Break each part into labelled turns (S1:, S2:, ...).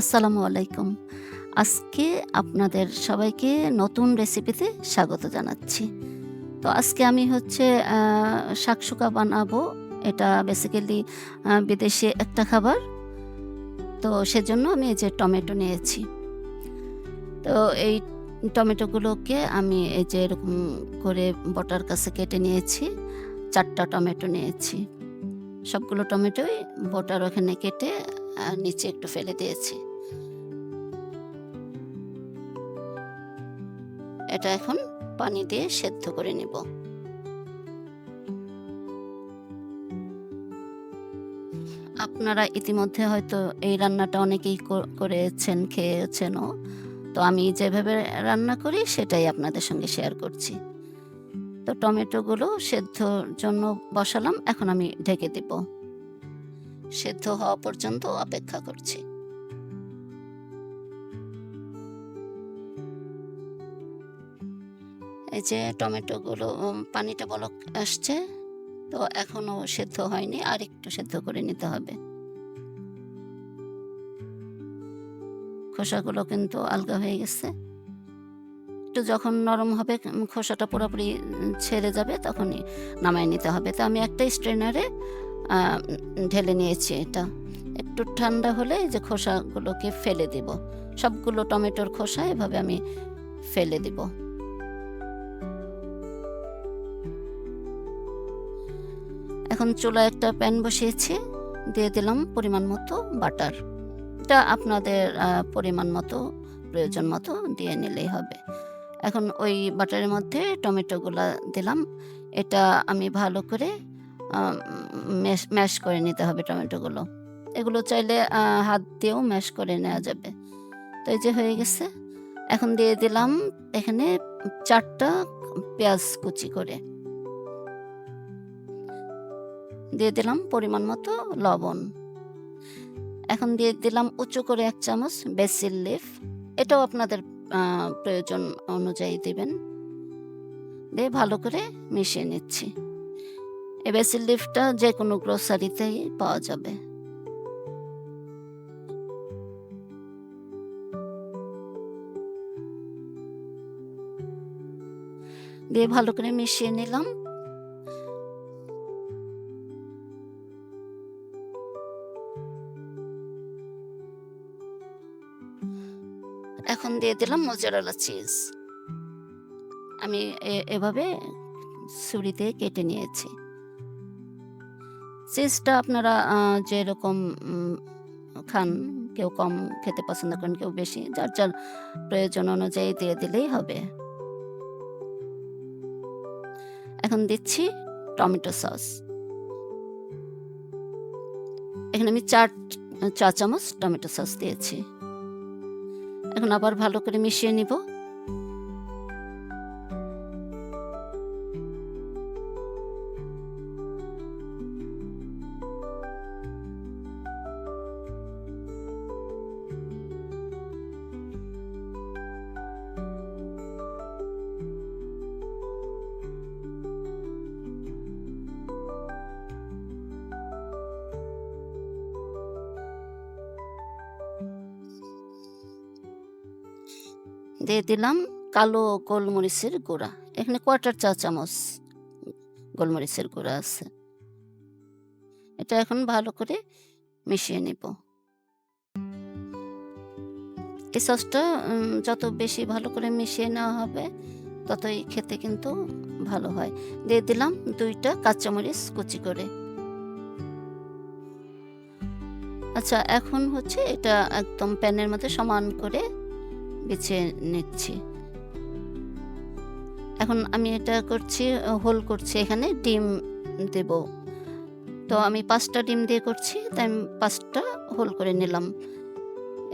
S1: আসসালামু আলাইকুম। আজকে আপনাদের সবাইকে নতুন রেসিপিতে স্বাগত জানাচ্ছি। তো আজকে আমি হচ্ছে আ শাকসুকা বানাবো। এটা বেসিক্যালি বিদেশি একটা খাবার। তো সেজন্য আমি এই যে টমেটো নিয়েছি। তো এই টমেটোগুলোকে আমি এই যে এরকম করে বটার কাছে কেটে নিয়েছি। চারটা টমেটো নিয়েছি। সবগুলো টমেটোই বটার ওখানে কেটে নিচে একটু ফেলে দিয়েছি। এটা এখন পানি দিয়ে সেদ্ধ করে নিব। আপনারা ইতিমধ্যে হয়তো এই রান্নাটা অনেকেই করেছেন, খেয়েছেনও। তো আমি যেভাবে রান্না করি সেটাই আপনাদের সঙ্গে শেয়ার করছি। তো টমেটোগুলো সেদ্ধর জন্য বসালাম। এখন আমি ঢেকে দিব। সেদ্ধ হওয়া পর্যন্ত অপেক্ষা করছি। এই যে টমেটোগুলো পানিটা বলক আসছে। তো এখনও সেদ্ধ হয়নি। আরেকটু সেদ্ধ করে নিতে হবে। খোসাগুলো কিন্তু আলগা হয়ে গেছে। একটু যখন নরম হবে খোসাটা পুরোপুরি ছেড়ে যাবে, তখনই নামায় নিতে হবে। তো আমি একটা স্ট্রেনারে ঢেলে নিয়েছি এটা। একটু ঠান্ডা হলে যে খোসাগুলোকে ফেলে দিব। সবগুলো টমেটোর খোসা এভাবে আমি ফেলে দিব। এখন চুলা একটা প্যান বসিয়েছি। দিয়ে দিলাম পরিমাণ মতো বাটার। এটা আপনাদের পরিমাণ মতো, প্রয়োজন মতো দিয়ে নিলেই হবে। এখন ওই বাটারের মধ্যে টমেটোগুলো দিলাম। এটা আমি ভালো করে ম্যাশ করে নিতে হবে টমেটোগুলো। এগুলো চাইলে হাত দিয়েও ম্যাশ করে নেওয়া যাবে। তো এই যে হয়ে গেছে। এখন দিয়ে দিলাম এখানে চারটা পেঁয়াজ কুচি করে। দিয়ে দিলাম পরিমাণ মতো লবণ। এখন দিয়ে দিলাম উঁচু করে এক চামচ বেসিল লিফ। এটাও আপনাদের প্রয়োজন অনুযায়ী দেবেন দিয়ে ভালো করে মিশিয়ে নিচ্ছি। এ বেসিল লিফটা যে কোনো গ্রোসারিতেই পাওয়া যাবে। দিয়ে ভালো করে মিশিয়ে নিলাম। এখন দিয়ে দিলাম মোজারেলা চিজ। আমি এভাবে ছুরি দিয়ে কেটে নিয়েছি। চিজটা আপনারা যেরকম খান, কেউ কম খেতে পছন্দ করেন, কেউ বেশি। যার, যার প্রয়োজন অনুযায়ী দিয়ে দিলেই হবে। এখন দিচ্ছি টমেটো সস। এখানে আমি ৪ চা চামচ টমেটো সস দিয়েছি। এখন আবার ভালো করে মিশিয়ে নিব। দিয়ে দিলাম কালো গোলমরিচের গুঁড়া। এখানে কোয়ার্টার চা চামচ গোলমরিচের গুঁড়া আছে। এটা এখন ভালো করে মিশিয়ে নিব। এই সসটা যত বেশি ভালো করে মিশিয়ে নেওয়া হবে, ততই খেতে কিন্তু ভালো হয়। দিয়ে দিলাম ২ টা কাঁচামরিচ কুচি করে। আচ্ছা এখন হচ্ছে এটা একদম প্যানের মধ্যে সমান করে বিছিয়ে নিচ্ছি। এখন আমি এটা করছি হোল করছি এখানে ডিম দেব। তো আমি পাঁচটা ডিম দিয়ে করছি। তাই আমি পাঁচটা হোল করে নিলাম।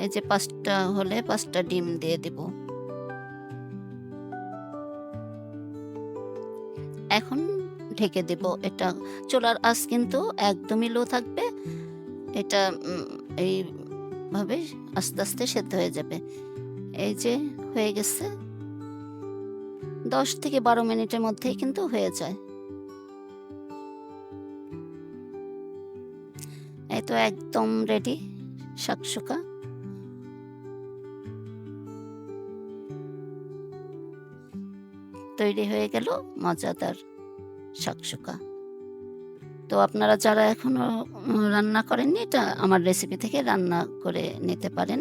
S1: এই যে পাঁচটা হলে পাঁচটা ডিম দিয়ে দিব। এখন ঢেকে দেব। এটা চোলার আঁচ কিন্তু একদমই লো থাকবে। এটা এইভাবে আস্তে, আস্তে সেদ্ধ হয়ে যাবে। এই যে হয়ে গেছে। দশ থেকে বারো মিনিটের মধ্যেই কিন্তু হয়ে যায়। এই তো একদম রেডি শাকশুকা তৈরি হয়ে গেল মজাদার শাকশুকা তো আপনারা যারা এখনও রান্না করেননি, এটা আমার রেসিপি থেকে রান্না করে নিতে পারেন।